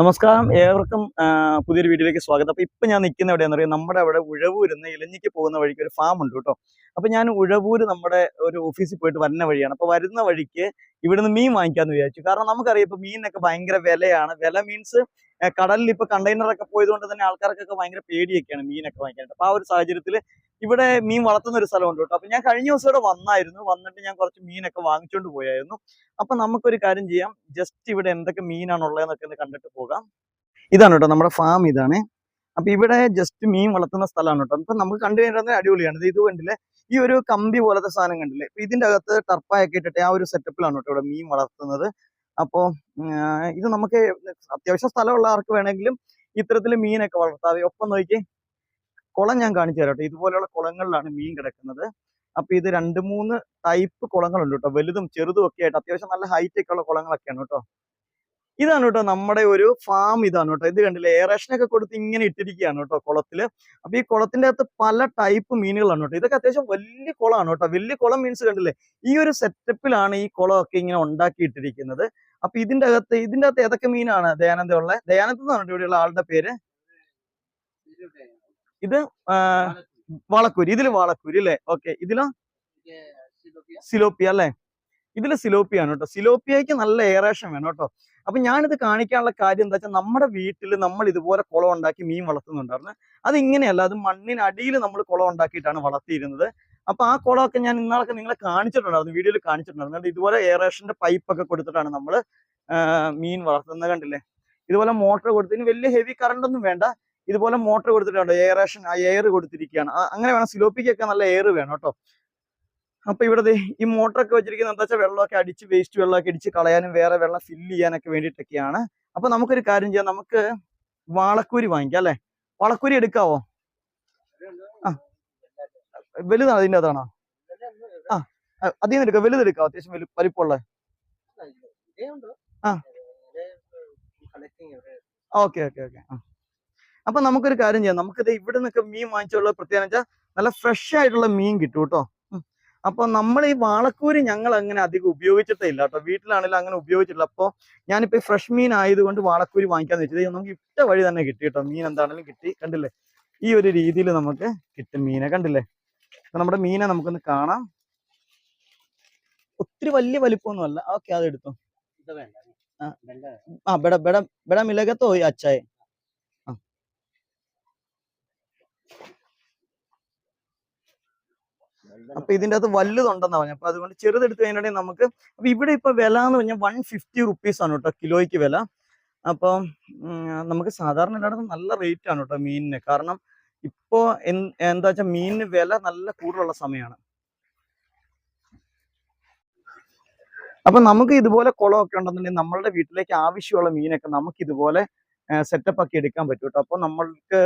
നമസ്കാരം. ഏവർക്കും പുതിയൊരു വീഡിയോയിലേക്ക് സ്വാഗതം. അപ്പൊ ഇപ്പൊ ഞാൻ നിൽക്കുന്ന എവിടെയാണെന്ന് അറിയാം? നമ്മുടെ അവിടെ ഉഴവൂരുന്ന് ഇലഞ്ഞിക്ക് പോകുന്ന വഴിക്ക് ഒരു ഫാം ഉണ്ട് കേട്ടോ. അപ്പൊ ഞാൻ ഉഴവൂര് നമ്മുടെ ഒരു ഓഫീസിൽ പോയിട്ട് വരുന്ന വഴിയാണ്. അപ്പൊ വരുന്ന വഴിക്ക് ഇവിടുന്ന് മീൻ വാങ്ങിക്കാന്ന് വിചാരിച്ചു. കാരണം നമുക്കറിയാം ഇപ്പൊ മീനിനൊക്കെ ഭയങ്കര വിലയാണ്. വില മീൻസ് കടലിൽ ഇപ്പൊ കണ്ടെയ്നറൊക്കെ പോയതുകൊണ്ട് തന്നെ ആൾക്കാർക്കൊക്കെ ഭയങ്കര പേടിയൊക്കെയാണ് മീനൊക്കെ വാങ്ങിക്കാൻ അപ്പൊ ആ ഒരു സാഹചര്യത്തിൽ ഇവിടെ മീൻ വളർത്തുന്ന ഒരു സ്ഥലമുണ്ട് കേട്ടോ. അപ്പൊ ഞാൻ കഴിഞ്ഞ ദിവസം ഇവിടെ വന്നായിരുന്നു. വന്നിട്ട് ഞാൻ കുറച്ച് മീനൊക്കെ വാങ്ങിച്ചുകൊണ്ട് പോയായിരുന്നു. അപ്പൊ നമുക്കൊരു കാര്യം ചെയ്യാം. ജസ്റ്റ് ഇവിടെ എന്തൊക്കെ മീനാണ് ഉള്ളതെന്നൊക്കെ ഒന്ന് കണ്ടിട്ട് പോകാം. ഇതാണ് കേട്ടോ നമ്മുടെ ഫാം ഇതാണ്. അപ്പൊ ഇവിടെ ജസ്റ്റ് മീൻ വളർത്തുന്ന സ്ഥലമാണ് കേട്ടോ. അപ്പൊ നമുക്ക് കണ്ടു കഴിഞ്ഞാൽ അടിപൊളിയാണ്. ഇത് കണ്ടില്ലേ? ഈ ഒരു കമ്പി പോലത്തെ സാധനം കണ്ടില്ലേ? അപ്പൊ ഇതിന്റെ അകത്ത് ടർപ്പായൊക്കെ ഇട്ടിട്ട് ആ ഒരു സെറ്റപ്പിലാണ് കേട്ടോ ഇവിടെ മീൻ വളർത്തുന്നത്. അപ്പോ ഇത് നമുക്ക് അത്യാവശ്യം സ്ഥലമുള്ള ആർക്ക് വേണമെങ്കിലും ഇത്തരത്തിൽ മീനൊക്കെ വളർത്താവേ ഒപ്പം നോക്കി കുളം ഞാൻ കാണിച്ചു തരാം കേട്ടോ. ഇതുപോലെയുള്ള കുളങ്ങളിലാണ് മീൻ കിടക്കുന്നത്. അപ്പൊ ഇത് രണ്ട് മൂന്ന് ടൈപ്പ് കുളങ്ങളുണ്ട് കേട്ടോ. വലുതും ചെറുതും ഒക്കെ ആയിട്ട് അത്യാവശ്യം നല്ല ഹൈറ്റ് ഒക്കെ ഉള്ള കുളങ്ങളൊക്കെയാണ് കേട്ടോ. ഇതാണ് കേട്ടോ നമ്മുടെ ഒരു ഫാം ഇതാണ് കേട്ടോ. ഇത് കണ്ടില്ലേ? എയറേഷൻ ഒക്കെ കൊടുത്ത് ഇങ്ങനെ ഇട്ടിരിക്കുകയാണ് കേട്ടോ കുളത്തിൽ. അപ്പൊ ഈ കുളത്തിന്റെ അകത്ത് പല ടൈപ്പ് മീനുകളാണ് കേട്ടോ. ഇതൊക്കെ അത്യാവശ്യം വലിയ കുളമാണ് കേട്ടോ. വലിയ കുളം മീൻസ് കണ്ടില്ലേ? ഈ ഒരു സെറ്റപ്പിലാണ് ഈ കുളമൊക്കെ ഇങ്ങനെ ഉണ്ടാക്കിയിട്ടിരിക്കുന്നത്. അപ്പൊ ഇതിന്റെ അകത്ത് ഇതിന്റെ അകത്ത് ഏതൊക്കെ മീനാണ് ദയാനന്ദ ഉള്ളത് ദയാനന്ദ എന്നാണ് ഇവിടെയുള്ള ആളുടെ പേര്. ഇത് വളക്കൂരി വാളക്കൂരി. ഇതിൽ വളക്കൂരി അല്ലേ? ഓക്കെ ഇതിലോ സിലോപ്പിയ അല്ലേ? ഇതിൽ സിലോപ്പിയാണ് കേട്ടോ. സിലോപ്പിയക്ക് നല്ല എയറേഷൻ വേണം കേട്ടോ. അപ്പൊ ഞാനിത് കാണിക്കാനുള്ള കാര്യം എന്താ വെച്ചാൽ നമ്മുടെ വീട്ടിൽ നമ്മൾ ഇതുപോലെ കുളം ഉണ്ടാക്കി മീൻ വളർത്തുന്നുണ്ടായിരുന്നു. അത് ഇങ്ങനെയല്ല അത് മണ്ണിനടിയിൽ നമ്മൾ കുളം ഉണ്ടാക്കിയിട്ടാണ് വളർത്തിയിരുന്നത്. അപ്പൊ ആ കുളമൊക്കെ ഞാൻ ഇന്നാളൊക്കെ നിങ്ങളെ കാണിച്ചിട്ടുണ്ടായിരുന്നു വീഡിയോയിൽ കാണിച്ചിട്ടുണ്ടായിരുന്നു. ഇതുപോലെ എയറേഷന്റെ പൈപ്പ് ഒക്കെ കൊടുത്തിട്ടാണ് നമ്മൾ മീൻ വളർത്തുന്നത് കണ്ടില്ലേ? ഇതുപോലെ മോട്ടർ കൊടുത്തതിന് വലിയ ഹെവി കറണ്ട് ഒന്നും വേണ്ട. ഇതുപോലെ മോട്ടർ കൊടുത്തിട്ടുണ്ട് എയറേഷൻ ആ എയർ കൊടുത്തിരിക്കുകയാണ്. അങ്ങനെ വേണം സിലോപ്പിക്കൊക്കെ നല്ല എയർ വേണം കേട്ടോ. അപ്പൊ ഇവിടെ ഈ മോട്ടറൊക്കെ വെച്ചിരിക്കുന്നത് എന്താ വെച്ചാൽ വെള്ളമൊക്കെ അടിച്ച് വേസ്റ്റ് വെള്ളമൊക്കെ അടിച്ച് കളയാനും വേറെ വെള്ളം ഫില്ല് ചെയ്യാനൊക്കെ വേണ്ടിയിട്ടൊക്കെയാണ്. അപ്പൊ നമുക്കൊരു കാര്യം ചെയ്യാം. നമുക്ക് വാളക്കൂരി വാങ്ങിക്കാം അല്ലെ? വളക്കൂരി എടുക്കാവോ? ആ. വലുതാണ് അതിന്റെ അതാണോ ആ. അതിൽ നിന്ന് എടുക്കാം. വലുതെടുക്കാം അത്യാവശ്യം വലു വലിപ്പമുള്ള. ആ. Okay okay okay. ആ. അപ്പൊ നമുക്കൊരു കാര്യം ചെയ്യാം. നമുക്കിത് ഇവിടെ നിന്നൊക്കെ മീൻ വാങ്ങിച്ചുള്ള പ്രത്യേകത വെച്ചാൽ നല്ല ഫ്രഷ് ആയിട്ടുള്ള മീൻ കിട്ടും കേട്ടോ അപ്പൊ നമ്മൾ ഈ വാളക്കൂരി ഞങ്ങൾ അങ്ങനെ അധികം ഉപയോഗിച്ചിട്ടേ ഇല്ല കേട്ടോ. വീട്ടിലാണെങ്കിലും അങ്ങനെ ഉപയോഗിച്ചിട്ടില്ല. അപ്പൊ ഞാനിപ്പോ ഫ്രഷ് മീൻ ആയതുകൊണ്ട് വാളക്കൂരി വാങ്ങിക്കാന്ന് വെച്ചത്. നമുക്ക് ഇട്ട വഴി തന്നെ കിട്ടി കേട്ടോ. മീൻ എന്താണെങ്കിലും കിട്ടി. കണ്ടില്ലേ? ഈ ഒരു രീതിയിൽ നമുക്ക് കിട്ടും മീനെ. കണ്ടില്ലേ? അപ്പൊ നമ്മുടെ മീനെ നമുക്കൊന്ന് കാണാം. ഒത്തിരി വലിയ വലിപ്പമൊന്നും അല്ല ഓക്കെ അതെടുത്തു. ആ ബെട ബെട ബെട മിലകത്തോ അച്ചായ അപ്പൊ ഇതിന്റെ അകത്ത് വലുതുണ്ടെന്നാ പറഞ്ഞത് അപ്പൊ അതുകൊണ്ട് ചെറുതെടുത്ത് കഴിഞ്ഞിട്ടുണ്ടെങ്കിൽ നമുക്ക് അപ്പൊ ഇവിടെ ഇപ്പൊ വില എന്ന് പറഞ്ഞാൽ വൺ ഫിഫ്റ്റി റുപ്പീസ് ആണ് കേട്ടോ കിലോയ്ക്ക് വില. അപ്പം നമുക്ക് സാധാരണ എല്ലായിടത്തും നല്ല റേറ്റ് ആണ് കേട്ടോ മീനിന്. കാരണം ഇപ്പോ എന്താ വെച്ചാൽ മീനിന് വില നല്ല കൂടുതലുള്ള സമയമാണ് അപ്പൊ നമുക്ക് ഇതുപോലെ കുളമൊക്കെ ഉണ്ടെന്നുണ്ടെങ്കിൽ നമ്മളുടെ വീട്ടിലേക്ക് ആവശ്യമുള്ള മീനൊക്കെ നമുക്ക് ഇതുപോലെ സെറ്റപ്പ് ആക്കി എടുക്കാൻ പറ്റും കേട്ടോ. അപ്പൊ നമ്മൾക്ക്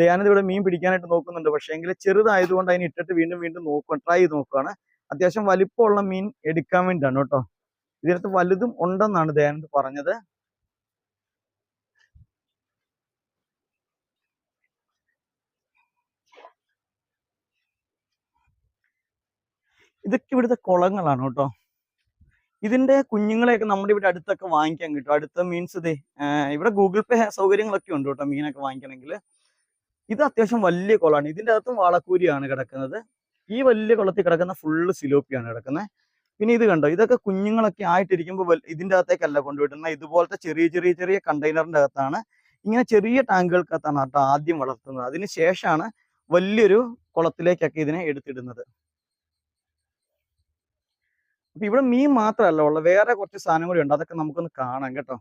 ദയാനന്ദ ഇവിടെ മീൻ പിടിക്കാനായിട്ട് നോക്കുന്നുണ്ട്. പക്ഷേ എങ്കിൽ ചെറുതായതുകൊണ്ട് അതിന് ഇട്ടിട്ട് വീണ്ടും വീണ്ടും നോക്കുക ട്രൈ ചെയ്ത് നോക്കുകയാണ് അത്യാവശ്യം വലിപ്പമുള്ള മീൻ എടുക്കാൻ വേണ്ടിയാണ് കേട്ടോ. ഇതിനകത്ത് വലുതും ഉണ്ടെന്നാണ് ദയാനന്ദ് പറഞ്ഞത്. ഇതൊക്കെ ഇവിടുത്തെ കുളങ്ങളാണ് കേട്ടോ. ഇതിന്റെ കുഞ്ഞുങ്ങളെയൊക്കെ നമ്മുടെ ഇവിടെ അടുത്തൊക്കെ വാങ്ങിക്കാൻ കിട്ടും. അടുത്ത മീൻസ് ഇതേ ഇവിടെ ഗൂഗിൾ പേ സൗകര്യങ്ങളൊക്കെ ഉണ്ട് കേട്ടോ മീനൊക്കെ വാങ്ങിക്കണമെങ്കിൽ. ഇത് അത്യാവശ്യം വലിയ കുളമാണ്. ഇതിന്റെ അകത്തും വാളക്കൂരിയാണ് കിടക്കുന്നത്. ഈ വലിയ കുളത്തിൽ കിടക്കുന്ന ഫുള്ള് സിലോപ്പിയാണ് കിടക്കുന്നത്. പിന്നെ ഇത് കണ്ടോ? ഇതൊക്കെ കുഞ്ഞുങ്ങളൊക്കെ ആയിട്ടിരിക്കുമ്പോൾ ഇതിന്റെ അകത്തേക്കല്ല കൊണ്ടുവിടുന്നത്. ഇതുപോലത്തെ ചെറിയ ചെറിയ ചെറിയ കണ്ടെയ്നറിന്റെ അകത്താണ്. ഇങ്ങനെ ചെറിയ ടാങ്കുകൾക്കകത്താണ് കേട്ടോ ആദ്യം വളർത്തുന്നത്. അതിന് ശേഷമാണ് വലിയൊരു കുളത്തിലേക്കൊക്കെ ഇതിനെ എടുത്തിടുന്നത്. അപ്പൊ ഇവിടെ മീൻ മാത്രമല്ല ഉള്ളത്. വേറെ കുറച്ച് സാധനം കൂടി ഉണ്ട് അതൊക്കെ നമുക്കൊന്ന് കാണാം കേട്ടോ.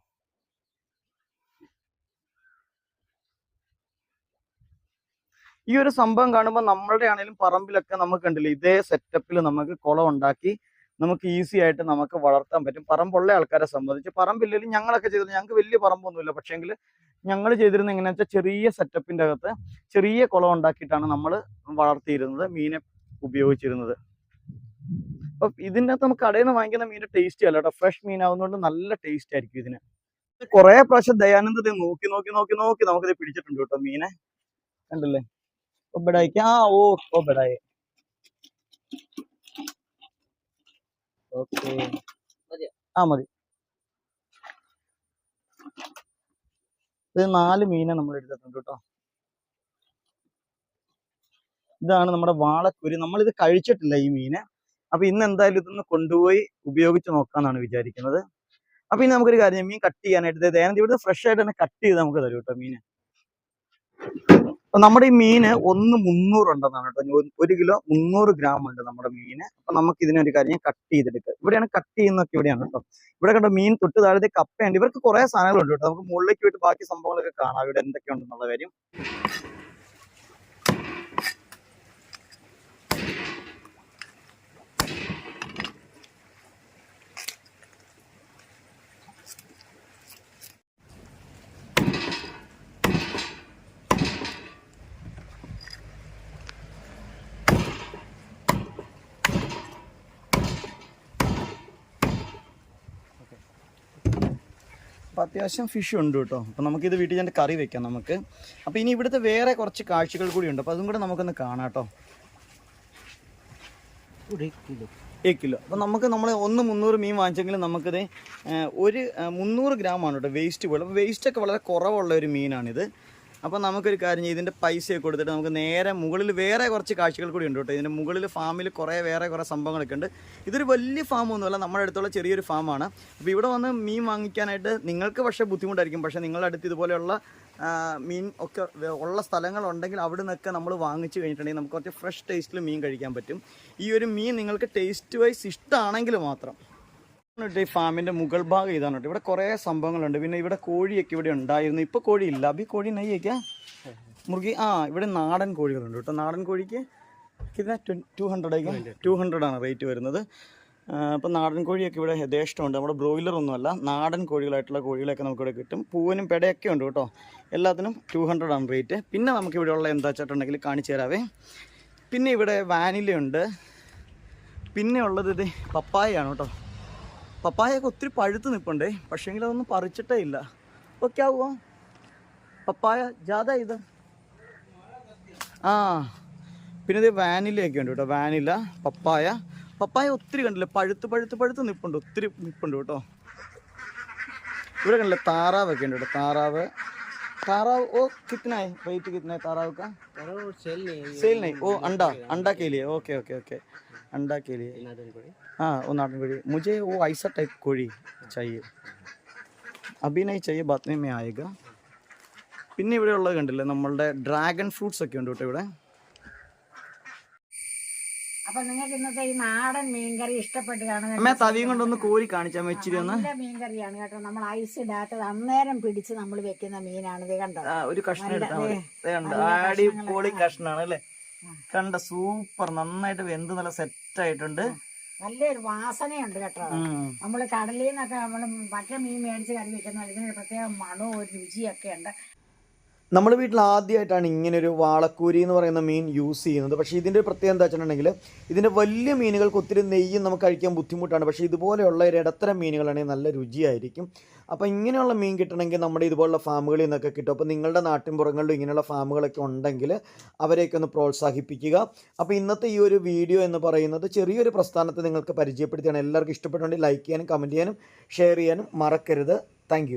ഈ ഒരു സംഭവം കാണുമ്പോൾ നമ്മളുടെ ആണെങ്കിലും പറമ്പിലൊക്കെ നമുക്ക് ഉണ്ടല്ലോ ഇതേ സെറ്റപ്പിൽ നമുക്ക് കുളം ഉണ്ടാക്കി നമുക്ക് ഈസി ആയിട്ട് നമുക്ക് വളർത്താൻ പറ്റും. പറമ്പുള്ള ആൾക്കാരെ സംബന്ധിച്ച് പറമ്പില്ലെങ്കിലും ഞങ്ങളൊക്കെ ചെയ്തിരുന്നത് ഞങ്ങൾക്ക് വലിയ പറമ്പൊന്നുമില്ല. പക്ഷേങ്കിൽ ഞങ്ങൾ ചെയ്തിരുന്നത് എങ്ങനെയാ വെച്ചാൽ ചെറിയ സെറ്റപ്പിന്റെ അകത്ത് ചെറിയ കുളം ഉണ്ടാക്കിയിട്ടാണ് നമ്മൾ വളർത്തിയിരുന്നത് മീനെ ഉപയോഗിച്ചിരുന്നത്. അപ്പം ഇതിന്റെ അകത്ത് നമുക്ക് കടയിൽ നിന്ന് വാങ്ങിക്കുന്ന മീന്റെ ടേസ്റ്റ് അല്ല കേട്ടോ. ഫ്രഷ് മീനാവുന്നതുകൊണ്ട് നല്ല ടേസ്റ്റ് ആയിരിക്കും ഇതിന്. കുറേ പ്രാവശ്യം ദയാനന്ദ നോക്കി നോക്കി നോക്കി നോക്കി നമുക്കിത് പിടിച്ചിട്ടുണ്ട് കേട്ടോ മീനെ. കണ്ടില്ലേ? ഓ ബെഡായിക്ക് ആ ഓ ഒബഡായി ബെഡായി ഓക്കെ ആ മതി. ഇത് നാല് മീനെ നമ്മൾ എടുത്തിട്ടുണ്ട് കേട്ടോ. ഇതാണ് നമ്മുടെ വാളക്കുരി. നമ്മൾ ഇത് കഴിച്ചിട്ടില്ല ഈ മീനെ. അപ്പൊ ഇന്ന് എന്തായാലും ഇതൊന്ന് കൊണ്ടുപോയി ഉപയോഗിച്ച് നോക്കാന്നാണ് വിചാരിക്കുന്നത്. അപ്പൊ ഇനി നമുക്കൊരു കാര്യം. മീൻ കട്ട് ചെയ്യാനായിട്ട് ദയാനന്ദ ഇവിടുത്തെ ഫ്രഷ് ആയിട്ട് തന്നെ കട്ട് ചെയ്ത് നമുക്ക് തരും കേട്ടോ മീന്. നമ്മുടെ ഈ മീന് ഒന്ന് മുന്നൂറ് ഉണ്ടെന്നാണ് കേട്ടോ. ഒരു- കിലോ മുന്നൂറ് ഗ്രാം ഉണ്ട് നമ്മുടെ മീന്. അപ്പൊ നമുക്ക് ഇതിനൊരു കാര്യം കട്ട് ചെയ്തെടുക്കുക ഇവിടെയാണ് കട്ട് ചെയ്യുന്നൊക്കെ ഇവിടെയാണ് കേട്ടോ. ഇവിടെ കണ്ടോ മീൻ തൊട്ട് താഴെ കപ്പയുണ്ട്. ഇവർക്ക് കുറെ സാധനങ്ങളുണ്ട് കേട്ടോ. നമുക്ക് മുകളിലേക്ക് പോയിട്ട് ബാക്കി സംഭവങ്ങളൊക്കെ കാണാം. ഇവിടെ എന്തൊക്കെ ഉണ്ടെന്നുള്ള കാര്യം. അത്യാവശ്യം ഫിഷ് ഉണ്ട് കേട്ടോ. അപ്പൊ നമുക്കിത് വീട്ടിൽ ഞാൻ കറി വെക്കാം നമുക്ക്. അപ്പോൾ ഇനി ഇവിടുത്തെ വേറെ കുറച്ച് കാഴ്ചകൾ കൂടി ഉണ്ട്. അപ്പോൾ അതും കൂടെ നമുക്കൊന്ന് കാണാം കേട്ടോ. ഒരു കിലോ. അപ്പൊ നമുക്ക് നമ്മൾ ഒന്ന് മുന്നൂറ് മീൻ വാങ്ങിച്ചെങ്കിൽ നമുക്കിത് ഒരു മുന്നൂറ് ഗ്രാം ആണ് കേട്ടോ വേസ്റ്റ് പോലെ അപ്പോൾ വേസ്റ്റ് ഒക്കെ വളരെ കുറവുള്ള ഒരു മീനാണിത്. അപ്പോൾ നമുക്കൊരു കാര്യം ഇതിന്റെ ഇതിന്റെ പൈസയൊക്കെ കൊടുത്തിട്ട് നമുക്ക് നേരെ മുകളിൽ വേറെ കുറച്ച് കാഴ്ചകൾ കൂടി ഉണ്ട് കേട്ടോ. ഇതിന്റെ മുകളിൽ ഫാമിൽ കുറേ വേറെ കുറേ സംഭവങ്ങളൊക്കെ ഉണ്ട്. ഇതൊരു വലിയ ഫാമൊന്നുമല്ല നമ്മുടെ അടുത്തുള്ള ചെറിയൊരു ഫാമാണ് അപ്പോൾ ഇവിടെ വന്ന് മീൻ വാങ്ങിക്കാനായിട്ട് നിങ്ങൾക്ക് പക്ഷേ ബുദ്ധിമുട്ടായിരിക്കും. പക്ഷേ നിങ്ങളുടെ അടുത്ത് ഇതുപോലെയുള്ള മീൻ ഒക്കെ ഉള്ള സ്ഥലങ്ങളുണ്ടെങ്കിൽ അവിടെ നിന്നൊക്കെ നമ്മൾ വാങ്ങിച്ചു കഴിഞ്ഞിട്ടുണ്ടെങ്കിൽ നമുക്ക് കുറച്ച് ഫ്രഷ് ടേസ്റ്റിൽ മീൻ കഴിക്കാൻ പറ്റും. ഈ ഒരു മീൻ നിങ്ങൾക്ക് ടേസ്റ്റ് വൈസ് ഇഷ്ടമാണെങ്കിൽ മാത്രം. ഈ ഫാമിന്റെ മുകൾ ഭാഗം ഇതാണ് കേട്ടോ. ഇവിടെ കുറേ സംഭവങ്ങളുണ്ട്. പിന്നെ ഇവിടെ കോഴിയൊക്കെ ഇവിടെ ഉണ്ടായിരുന്നു. ഇപ്പൊ കോഴിയില്ല. അപ്പൊ ഈ കോഴി നെയ്യൊക്കെ മുറുകി ആ ഇവിടെ നാടൻ കോഴികളുണ്ട് കേട്ടോ. നാടൻ കോഴിക്ക് ഇതിന് ടു ഹൺഡ്രഡ് ടു ഹൺഡ്രഡ് ആണ് റേറ്റ് വരുന്നത്. അപ്പോൾ നാടൻ കോഴിയൊക്കെ ഇവിടെ യഥേഷ്ടമുണ്ട്. നമ്മുടെ ബ്രോയിലർ ഒന്നുമല്ല. നാടൻ കോഴികളായിട്ടുള്ള കോഴികളൊക്കെ നമുക്കിവിടെ കിട്ടും. പൂവനും പെടയൊക്കെ ഉണ്ട് കേട്ടോ. എല്ലാത്തിനും ടു ഹൺഡ്രഡ് ആണ് റേറ്റ് പിന്നെ നമുക്ക് ഇവിടെ ഉള്ള എന്താ വെച്ചിട്ടുണ്ടെങ്കിൽ കാണിച്ചു തരാവേ. പിന്നെ ഇവിടെ വാനിലയുണ്ട് പിന്നെ ഉള്ളത് ഇത് പപ്പായയാണ് കേട്ടോ. പപ്പായൊക്കെ ഒത്തിരി പഴുത്ത് നിൽപ്പുണ്ടേ പക്ഷേങ്കിൽ അതൊന്നും പറിച്ചിട്ടേ ഇല്ല ഓക്കെ ആവുക പപ്പായ ജാഥ ഇത് ആ പിന്നെ ഇത് വാനിലയൊക്കെ ഉണ്ട് കേട്ടോ വാനില പപ്പായ പപ്പായ ഒത്തിരി കണ്ടില്ല പഴുത്ത് പഴുത്ത് പഴുത്ത് നിൽപ്പുണ്ട് ഒത്തിരി നിൽപ്പുണ്ട് കേട്ടോ ഇവിടെ കണ്ടില്ല താറാവൊക്കെ ഉണ്ട് കേട്ടോ താറാവ് ताराव ओ कितना है रेट कितना है ताराव का सेल नहीं ओ अंडा अंडा के लिए ओके ओके ओके अंडा के लिए हाँ वो नाटन कोड़ी मुझे वो ऐसा टाइप कोड़ी चाहिए अभी नहीं चाहिए बाद में मैं आएगा പിന്നെ ഇവിടെ ഉള്ളത് കണ്ടില്ലേ നമ്മളുടെ ഡ്രാഗൺ ഫ്രൂട്ട്സ് ഒക്കെ ഉണ്ട് കേട്ടോ ഇവിടെ അപ്പൊ നിങ്ങൾക്ക് ഇന്നത്തെ ഈ നാടൻ മീൻകറി ഇഷ്ടപ്പെട്ട് കാണുന്ന അമ്മ തവിയും കൊണ്ടൊന്ന് കോരി കാണിച്ചാൽ ഇച്ചിരി ഒന്ന് നല്ല മീൻകറിയാണ് കേട്ടോ നമ്മൾ ഐസ് ഇടാത്തത് അന്നേരം പിടിച്ച് നമ്മൾ വെക്കുന്ന മീനാണ് ഇത് കണ്ടോ ആ, ഒരു കഷ്ണം എടുത്താൽ മതി ദേ കണ്ടോ നല്ല അടിപൊളി കഷ്ണാണ് അല്ലേ കണ്ട സൂപ്പർ നന്നായിട്ട് വെന്ത് നല്ല സെറ്റ് ആയിട്ടുണ്ട് നല്ലൊരു വാസനയുണ്ട് കേട്ടോ. നമ്മൾ നമ്മൾ കടലിൽ നിന്നൊക്കെ നമ്മൾ മറ്റേ മീൻ മേടിച്ച് കറി വെക്കുന്ന ഇതിനൊരു പ്രത്യേക മണവും ഒരു രുചിയൊക്കെ ഉണ്ട്. നമ്മുടെ വീട്ടിൽ ആദ്യമായിട്ടാണ് ഇങ്ങനൊരു വാളക്കൂരി എന്ന് പറയുന്ന മീൻ യൂസ് ചെയ്യുന്നത്. പക്ഷേ ഇതിന്റെ ഒരു പ്രത്യേകത എന്താ വെച്ചിട്ടുണ്ടെങ്കിൽ ഇതിന്റെ വലിയ മീനുകൾക്ക് ഒത്തിരി നെയ്യും നമുക്ക് കഴിക്കാൻ ബുദ്ധിമുട്ടാണ്. പക്ഷേ ഇതുപോലെയുള്ള ഒരു ഇടത്തരം മീനുകളാണെങ്കിൽ നല്ല രുചിയായിരിക്കും. അപ്പോൾ ഇങ്ങനെയുള്ള മീൻ കിട്ടണമെങ്കിൽ നമ്മുടെ ഇതുപോലുള്ള ഫാമുകളിൽ നിന്നൊക്കെ കിട്ടും. അപ്പോൾ നിങ്ങളുടെ നാട്ടിൻപുറങ്ങളിലും ഇങ്ങനെയുള്ള ഫാമുകളൊക്കെ ഉണ്ടെങ്കിൽ അവരെയൊക്കെ ഒന്ന് പ്രോത്സാഹിപ്പിക്കുക. അപ്പോൾ ഇന്നത്തെ ഈ ഒരു വീഡിയോ എന്ന് പറയുന്നത് ചെറിയൊരു പ്രസ്ഥാനത്തെ നിങ്ങൾക്ക് പരിചയപ്പെടുത്തിയാണ്. എല്ലാവർക്കും ഇഷ്ടപ്പെട്ടുണ്ടെങ്കിൽ ലൈക്ക് ചെയ്യാനും കമന്റ് ചെയ്യാനും ഷെയർ ചെയ്യാനും മറക്കരുത്. താങ്ക്